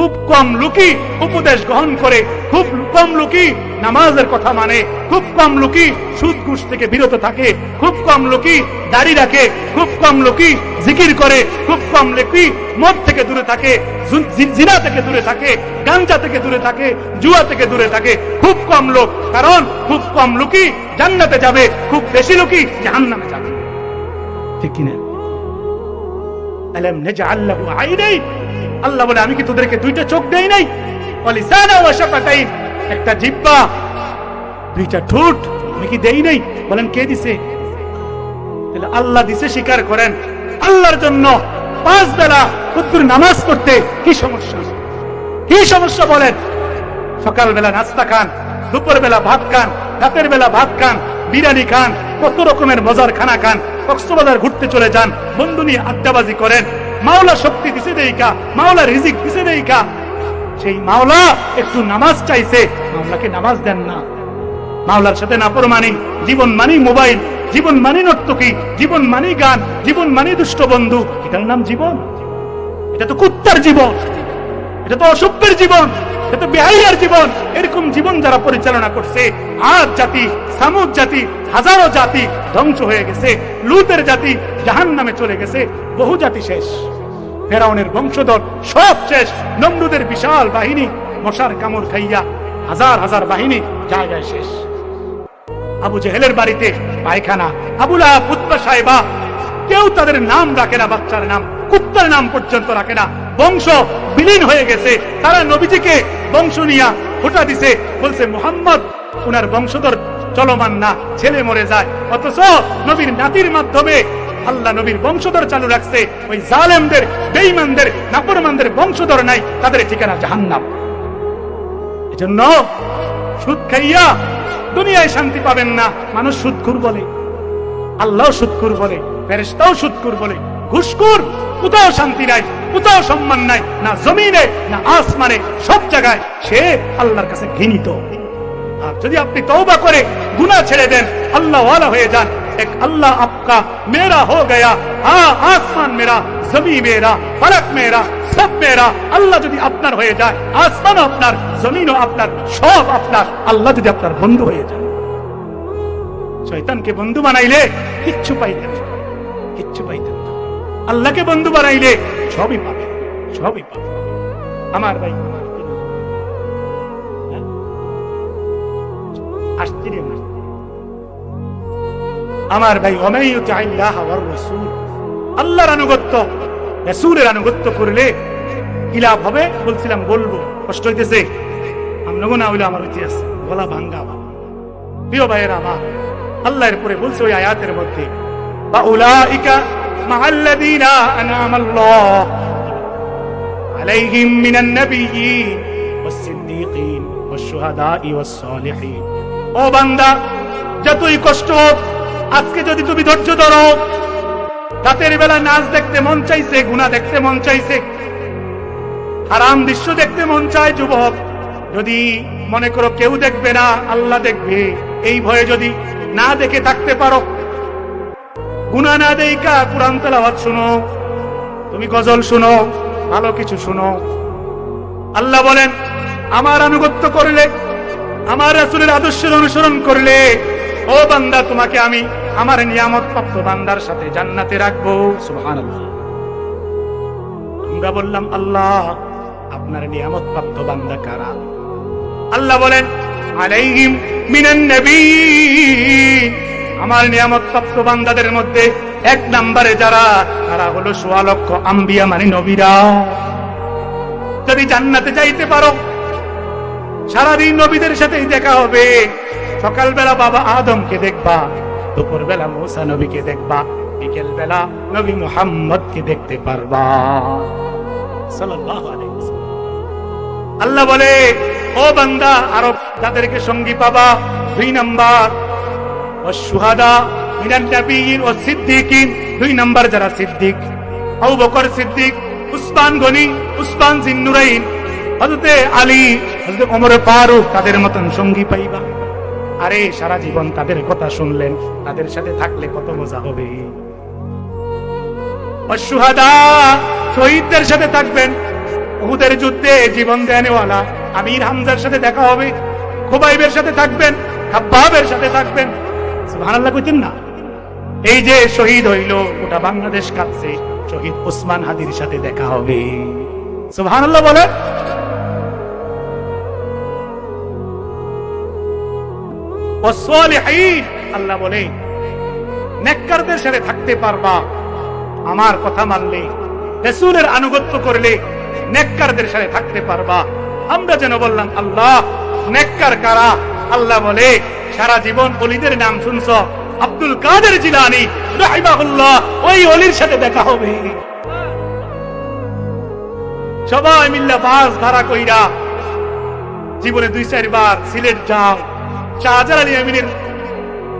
খুব কম লোকই উপদেশ গ্রহণ করে, খুব কম লোকই নামাজের কথা মানে খুব কম লোকই সুদ ঘুষ থেকে বিরত থাকে, খুব কম লোকই দাড়ি রাখে, খুব কম লোকই জিকির করে, খুব কম লোকই মদ থেকে দূরে থাকে, জিনা থেকে দূরে থাকে, গাঞ্জা থেকে দূরে থাকে, জুয়া থেকে দূরে থাকে, খুব কম লোক, কারণ খুব কম লোকই জান্নাতে যাবে, খুব বেশি লোকই জাহান্নামে যাবে। ঠিক কিনা? আলম নেজাআল লাহু আইনাইন? আল্লাহ বলে, আমি কি তোদেরকে দুইটা চোখ দেই নাই? একটা জিহ্বা দুইটা ঠোঁট, আমি কি দেই নাই? বলেন, কে দিছে? তাহলে আল্লাহ দিছে, স্বীকার করেন। আল্লাহর জন্য পাঁচ বেলা কুদ্দুর নামাজ পড়তে কি সমস্যা? কি সমস্যা বলেন? সকালবেলা নাস্তা খান দুপুর বেলা ভাত খান, রাতের বেলা ভাত খান, বিরিয়ানি খান, কত রকমের মজার খানা খান, কক্সবাজার ঘুরতে চলে যান, বন্ধু নিয়ে আড্ডাবাজি করেন মাওলা শক্তি দিছে দেইকা মাওলা রিজিক দিছে দেইকা সেই মাওলা একটু নামাজ চাইছে, মাওলাকে নামাজ দেন না। মাওলার সাথে না নাফরমানি, জীবন মানি মোবাইল, জীবন মানি নর্তকী, জীবন মানি গান, জীবন মানি দুষ্ট বন্ধু। এটার নাম জীবন। এটা তো কুত্তার জীবন, এটা তো অসভ্যের জীবন, এটা তো বেহাইয়ার জীবন। এরকম জীবন যারা পরিচালনা করছে, আজ জাতি, সামুদ জাতি, হাজারো জাতি ধ্বংস হয়ে গেছে। লুতের জাতি জাহান নামে চলে গেছে। বহু জাতি শেষ। ফেরাউনের বংশধর সব শেষ। নমরুদের বিশাল বাহিনী, মশার কামড় খাইয়া হাজার হাজার বাহিনী জায়গায় শেষ। আবু জেহেলের বাড়িতে পায়খানা, আবুলা পুত্র সাহেবা, কেউ তাদের নাম রাখে না, বাচ্চার নাম, কুত্তার নাম পর্যন্ত রাখে না। বংশ বিলীন হয়ে গেছে। তারা নবীজিকে বংশ নিয়া ফোটা দিছে। বলছে, মোহাম্মদ, উনার বংশধর চলমান না, ছেলে মরে যায়। অথচ নবীর নাতির মাধ্যমে আল্লাহ নবীর বংশধর চালু রাখছে। ওই জালেমদের, বেঈমানদের, নাফরমানদের বংশধর নাই, তাদের ঠিকানা জাহান্নাম। এজন্য সুদ খাইয়া দুনিয়ায় শান্তি পাবেন না। মানুষ সুদখুর বলে আল্লাহ সুদখুর বলে, ফেরেশতাও সুদখুর বলে। ঘুষখুর, কোথাও শান্তি নাই, কোথাও সম্মান নাই, না জমিনে, না আসমানে, সব জায়গায় সে আল্লাহর কাছে ঘৃণিত। আর যদি আপনি তওবা করে গুনাহ ছেড়ে দেন আল্লাহ ওয়ালা হয়ে যান। এক আল্লাহ আপকা মেরা हो गया हाँ आसमान मेरा जमी मेरा फलक मेरा সব মেয়েরা আল্লাহ যদি আপনার হয়ে যায় আসমানও আপনার জমিনও আপনার সব আপনার আল্লাহ যদি আপনার বন্ধু হয়ে যায় শয়তানকে বন্ধু বানাইলে কিচ্ছু পাইতেন না। কিচ্ছু পাইতেন না। আল্লাহকে বন্ধু বানাইলে সবই পাবে সবই পাবে আমার ভাই আমার কি নাম? হ্যাঁ? আসছি রে আমার। ভাই আল্লাহ আল্লাহর আনুগত্য, রাসূলের আনুগত্য করলে কি লাভ হবে? বলছিলাম, বলব। কষ্ট হইতেছে। আমনগো না হইলে আমার ইতিহাস গলা ভাঙ্গা প্রিয় ভাইয়ের আমার, আল্লাহর পরে বলছে ওই আয়াতের মধ্যে বা উলাইকা মাআল্লাযীনা আনআমাল্লাহ আলাইহিম মিনান নাবিয়্যিন ওয়াস-সিদ্দীকিন ওয়াশ-শুহাদা'i ওয়াস-সালিহিন ও বান্দা, যতই কষ্ট হোক আজকে যদি তুমি ধৈর্য ধরো, রাতের বেলা নাচ দেখতে মন চাইছে গুনাহ দেখতে মন চাইছে। হারাম দৃশ্য দেখতে মন চায় যুবক। যদি মনে করো কেউ দেখবে না, আল্লাহ দেখবে। এই ভয়ে যদি না দেখে থাকতে পারো গুনা না দেই দেইকা, কোরআন তেলাওয়াত শুনো। তুমি গজল শুনো, ভালো কিছু শুনো। আল্লাহ বলেন, আমার আনুগত্য করলে, আমার রাসূলের আদর্শের অনুসরণ করলে, ও বান্দা, তোমাকে আমি আমার নিয়ামত প্রাপ্ত বান্দার সাথে জান্নাতে রাখব। আমরা বললাম, আল্লাহ, আপনার নিয়ামত প্রাপ্ত বান্দা কারা? আল্লাহ বলেন, আলাইহিম মিনান নবীন আমার নিয়ামত প্রাপ্ত বান্দাদের মধ্যে এক নম্বরে যারা, তারা হলো সোয়া লক্ষ আম্বিয়া মানে নবীরা। যদি জান্নাতে যাইতে পারো, সারাদিন নবীদের সাথেই দেখা হবে। সকালবেলা বাবা আদমকে দেখবা দুপুর বেলা মৌসা নবীকে দেখবা বিকেল বেলা নবী মুহাম্মদকে দেখতে পারবা। আল্লাহ বলে, ও বান্দা, আরব যাদেরকে সঙ্গী পাবা, দুই নাম্বার, ও সুহাদা, মিনান নাবিয়িন ও সিদ্দিকিন, দুই নাম্বার যারা সিদ্দিক, আবু বকর সিদ্দিক, উসমান গনি, উসমান জিন্নুরাইন হযরতে আলী, হযরত ওমর ফারুক, তাদের মতন সঙ্গী পাইবা আরে, সারা জীবন তাদের কথা শুনলেন। তাদের সাথে থাকলে কত মজা হবে। অসুহাদা শহীদদের সাথে থাকবেন। উহুদের যুদ্ধে জীবন দেনেওয়ালা আমির হামজার সাথে দেখা হবে। খুবাইবের সাথে থাকবেন, খাব্বাবের সাথে থাকবেন। সুবহানাল্লাহ কইতেন না? এই যে শহীদ হইল ওটা বাংলাদেশ কাঁদছে। শহীদ ওসমান হাদির সাথে দেখা হবে। সুবহানাল্লাহ বলে আল্লাহ বলে নেককারদের সাথে থাকতে পারবা। আমার কথা মানলে, রাসূলের আনুগত্য করলে নেককারদের সাথে থাকতে পারবা। আমরা যেন বললাম, আল্লাহ, নেককার কারা? আল্লাহ বলে, সারা জীবন অলিদের নাম শুনছ, আব্দুল কাদের জিলানি, রাহিমাহুল্লাহ, ওই অলির সাথে দেখা হবে। সবাই মিল্লা বাস ধারা কইরা, জীবনে দুই চারবার সিলেট যাও শাহজালাল আলী আমিনের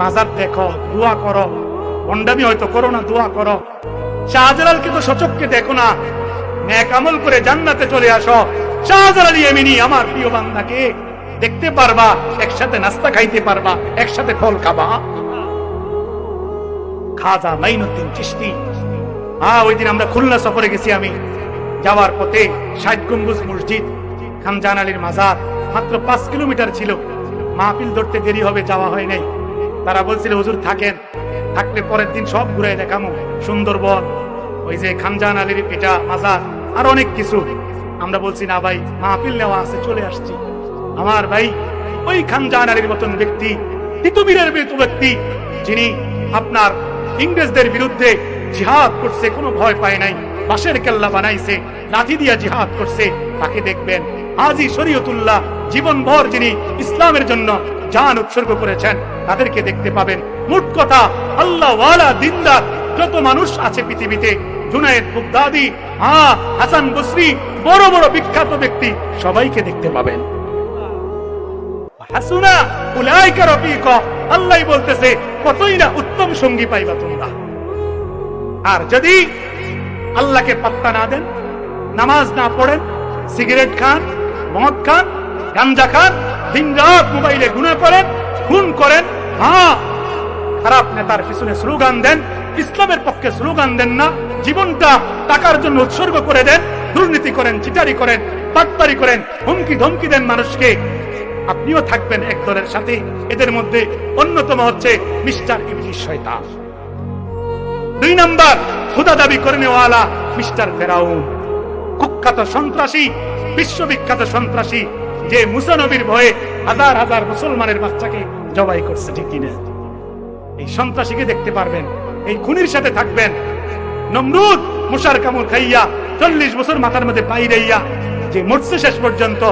মাজার দেখো, দোয়া করো। ভণ্ডামি হয়তো করো না, দোয়া করো। শাহজালালকে তো সচককে দেখো না। ন্যাক আমল করে জান্নাতে চলে আসো। শাহজালাল আলী আমিনী, আমার প্রিয় বান্দাকে দেখতে পারবা, একসাথে নাস্তা খাইতে পারবা, একসাথে ফল খাবা। খাজা মাইনুদ্দিন চিশতি। হ্যাঁ ওই দিন আমরা খুলনা সফরে গেছি আমি। যাওয়ার পথে ষাট গম্বুজ মসজিদ, খানজান আলীর মাজার, মাত্র পাঁচ কিলোমিটার ছিল। মাহফিল ধরতে দেরি হবে, যাওয়া হয় নাই। তারা বলছিল, হুজুর, থাকেন। থাকলে পরের দিন সব ঘুরে দেখামো সুন্দরবন, ওই যে খানজান আলীর এটা মাজার, আর অনেক কিছু। আমরা বলছি, না ভাই, মাহফিল নেওয়া আছে, চলে আসছি। আমার ভাই, ওই খানজান আলীর মতন ব্যক্তি, তিতুমিরের মতো ব্যক্তি, যিনি আপনার ইংরেজদের বিরুদ্ধে জিহাদ করছে, কোনো ভয় পায় নাই, বাঁশের কেল্লা বানাইছে লাঠি দিয়া জিহাদ করছে, তাকে দেখবেন। আজি শরীয়তুল্লাহ জীবনভর যিনি ইসলামের জন্য জান উৎসর্গ করেছেন, তাদেরকে দেখতে পাবেন। মোট কথা, আল্লাহ ওয়ালা দিনদার যত মানুষ আছে পৃথিবীতে, জুনায়েদ বুগদাদি হা হাসান বসরি, বড় বড় বিখ্যাত ব্যক্তি, সবাইকে দেখতে পাবেন। হাসুনা, উলাইকা রফিকা, আল্লাহ বলতেছে, কতই না উত্তম সঙ্গী পাইবা তোমরা। আর যদি আল্লাহকে পাত্তা না দেন, নামাজ না পড়েন, সিগারেট খান মদ খান, গাঞ্জা খান, দিন রাত মোবাইলে গুণা করেন, খুন করেন। হ্যাঁ খারাপ নেতার পিছনে স্লোগান দেন, ইসলামের পক্ষে স্লোগান দেন না, জীবনটা টাকার জন্য উৎসর্গ করে দেন, দুর্নীতি করেন, চিটারি করেন পাটপারি করেন, হুমকি ধমকি দেন মানুষকে। আপনিও থাকবেন এক দলের সাথে, এদের মধ্যে অন্যতম হচ্ছে মিস্টার ইবলিশ শয়তান। দুই নাম্বার, খুদা দাবি করেনেওয়ালা মিস্টার ফেরাউন। কুখ্যাত সন্ত্রাসী বিশ্ববিখ্যাত সন্ত্রাসী যে মুসানবীর ভয়ে হাজার হাজার মুসলমানের বাচ্চাকে জবাই করছে, ঠিক কিনা? এই সন্ত্রাসীকে দেখতে পারবেন, এই খুনির সাথে থাকবেন। নমরুদ মুসার কামড় খাইয়া, চল্লিশ বছর মাথার মধ্যে বাইরেইয়া যে মরছে শেষ পর্যন্ত,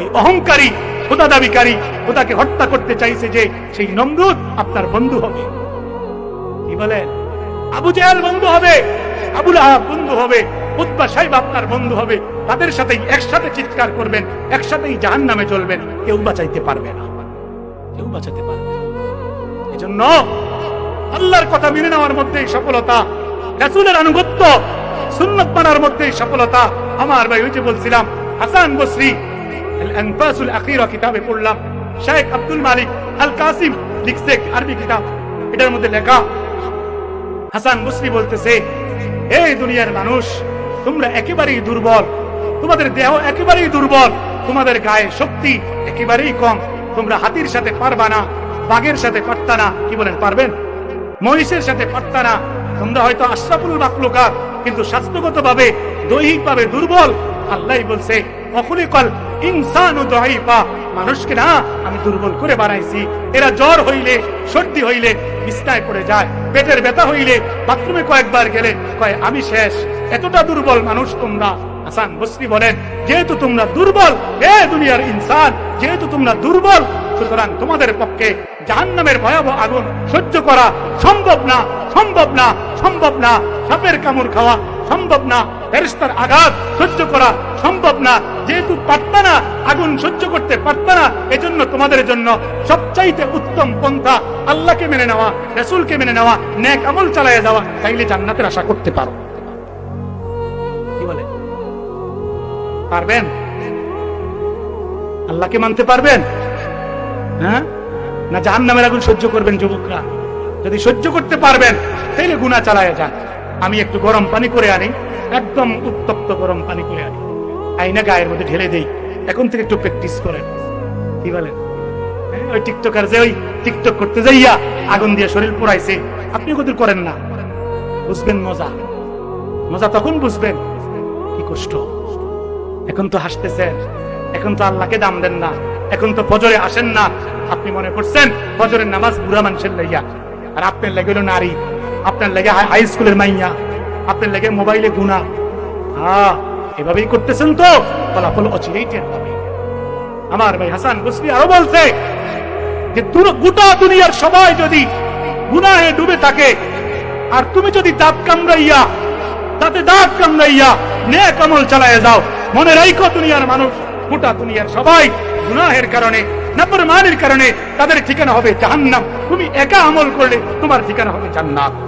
এই অহংকারী, খোদা দাবিকারী, খোদাকে হত্যা করতে চাইছে যে সেই নমরুদ আপনার বন্ধু হবে। কি বলেন? আবু জাহাল বন্ধু হবে, আবুল আহাব বন্ধু হবে উৎপা সাহেব আপনার বন্ধু হবে। তাদের সাথে একসাথে চিৎকার করবেন, একসাথেই জাহান নামে চলবেন। কেউ বাঁচাইতে পারবে না। কেউ বাঁচাতে পারবে এজন্য আল্লাহর কথা মেনে নেওয়ার মধ্যেই সফলতা, রাসূলের আনুগত্য, সুন্নত মানার মধ্যেই সফলতা। আমার ভাই, ওই যে বলছিলাম, হাসান বসরি আনফাসুল আখিরা কিতাবে পড়লাম। শেখ আব্দুল মালিক আল কাসিম লিখছে আরবি কিতাব। এটার মধ্যে লেখা, হাসান বসরি বলতেছে এই দুনিয়ার মানুষ তোমরা একেবারেই দুর্বল। তোমাদের দেহ একেবারেই দুর্বল। তোমাদের গায়ে শক্তি একেবারেই কম। তোমরা হাতির সাথে পারবা না, বাঘের সাথে পারতা না। কি বলেন, পারবেন? মহিষের সাথে পারতা না। তোমরা হয়তো আশরাফুল মাকলুকাত কিন্তু স্বাস্থ্যগত ভাবে দৈহিক ভাবে দুর্বল। আল্লাহ বলছে কখনই কল ইনসান ও দহাইপা মানুষকে না, আমি দুর্বল করে বানাইছি। এরা জ্বর হইলে, সর্দি হইলে বিস্তায় পড়ে যায়। পেটের ব্যথা হইলে বাথরুমে কয়েকবার গেলে কয়, আমি শেষ। এতটা দুর্বল মানুষ তোমরা। হাসান বসরি বলেন, যেহেতু তোমরা দুর্বল এ দুনিয়ার ইনসান, যেহেতু তোমরা দুর্বল, সুতরাং তোমাদের পক্ষে জাহান্নামের ভয়াবহ আগুন সহ্য করা সম্ভব না সম্ভব না সম্ভব না। সাপের কামড় খাওয়া সম্ভব না। ফেরেশতার আঘাত সহ্য করা সম্ভব না। যেহেতু পারতা না, আগুন সহ্য করতে পারতা না, এজন্য তোমাদের জন্য সবচাইতে উত্তম পন্থা আল্লাহকে মেনে নেওয়া, রসুলকে মেনে নেওয়া, নেক আমল চালায় যাওয়া, তাইলে জান্নাতের আশা করতে পারো। কি বলে? পারবেন? আল্লাহকে মানতে পারবেন? হ্যাঁ? না জাহান নামের আগুন সহ্য করবেন যুবকরা? যদি সহ্য করতে পারবেন, তাইলে গুণা চালায় যান। আমি একটু গরম পানি করে আনি একদম উত্তপ্ত গরম পানি করে আনি। আইনা গায়ের মধ্যে ঢেলে দেই। এখন থেকে একটু প্র্যাকটিস করেন। কি বলেন? হ্যাঁ, ওই টিকটকার যে ওই টিকটক করতে যাইয়া আগুন দিয়ে শরীর পোড়াইছে আপনি কদর করেন না। বুঝবেন মজা? মজা তখন বুঝবেন কি কষ্ট। এখন তো হাসতেছেন এখন তো আল্লাহকে দাম দেন না এখন তো ফজরে আসেন না। আপনি মনে করছেন ফজরের নামাজ বুড়া মানুষের লাইয়া। আর আপনার লাগে হলো নারী। আপনার লাগে হাই- স্কুলের মাইয়া, আপনার লাগে মোবাইলে গুণা। হ্যাঁ এভাবেই করতেছেন তো? ফলাফল অচিরেই টের পাবে আমার ভাই হাসান বসরি আরও বলছে যে গোটা দুনিয়ার সবাই যদি গুনাহে ডুবে থাকে, আর তুমি যদি দাঁত কামড়াইয়া তাতে দাঁত কামড়াইয়া নে কামল চালায় যাও, মনে রাইখো দুনিয়ার মানুষ, গোটা দুনিয়ার সবাই গুনাহের কারণে, নাফরমানের কারণে তাদের ঠিকানা হবে জাহান্নাম। তুমি একা আমল করলে তোমার ঠিকানা হবে জান্নাত।